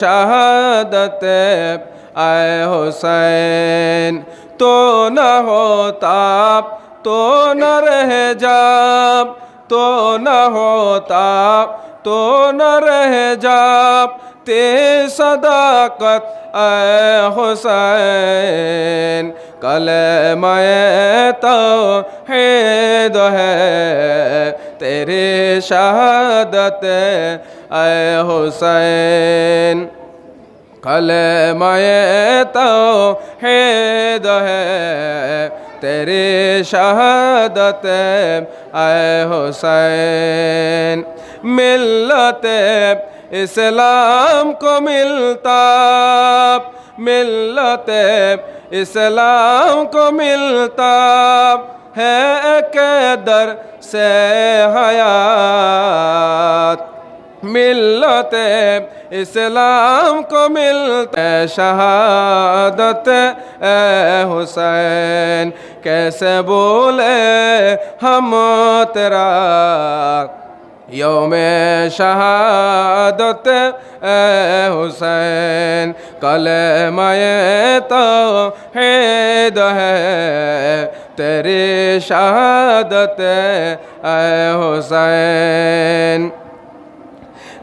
شہادت اے حسین، تو نہ ہو تاپ تو نہ رہ جاب، تو نہ ہو تاپ تو نہ رہ جاب۔ تے صداقت اے حسین کلمہ توحید ہے تیری شہادت اے حسین کلمہ توحید ہے تیری شہادت اے حسین، ملت اسلام کو ملتا، ملت اسلام کو ملتا ہے کہ در سے حیات۔ ملت اسلام کو ملتے شہادت، اے حسین، کیسے بولے ہم تیرا؟ یوم شہادت، اے حسین کلمہ توحید ہے تیری شہادت، اے حسین۔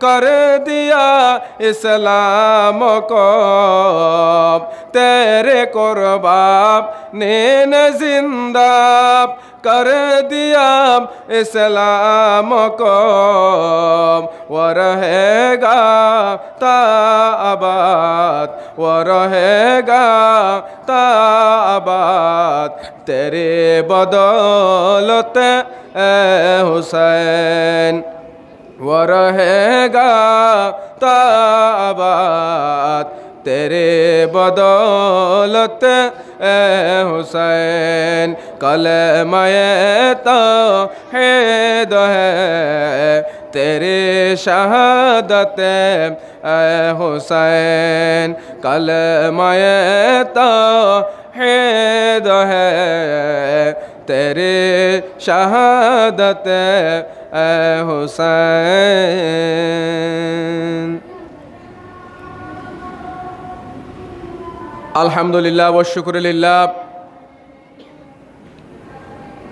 কর দিয়া ইসলাম কব তেরে করবাব নেন জিন্দাব কর দিয়া ইসলাম কব ও রহেগা তা আবাদ ও রহেগা তা তেরে বদলতে হুসেন وہ رہے گا تا آباد تیرے بدولت اے حسین، کلمہ توحید ہے۔ تیرے شہادت اے حسین، کلمہ توحید ہے۔ تیرے شہادت হুসাইন আলহামদুলিল্লাহ বশুকুরুলিল্লাহ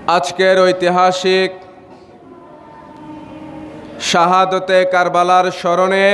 আজকের ঐতিহাসিক শাহাদতে কারবালার স্মরণে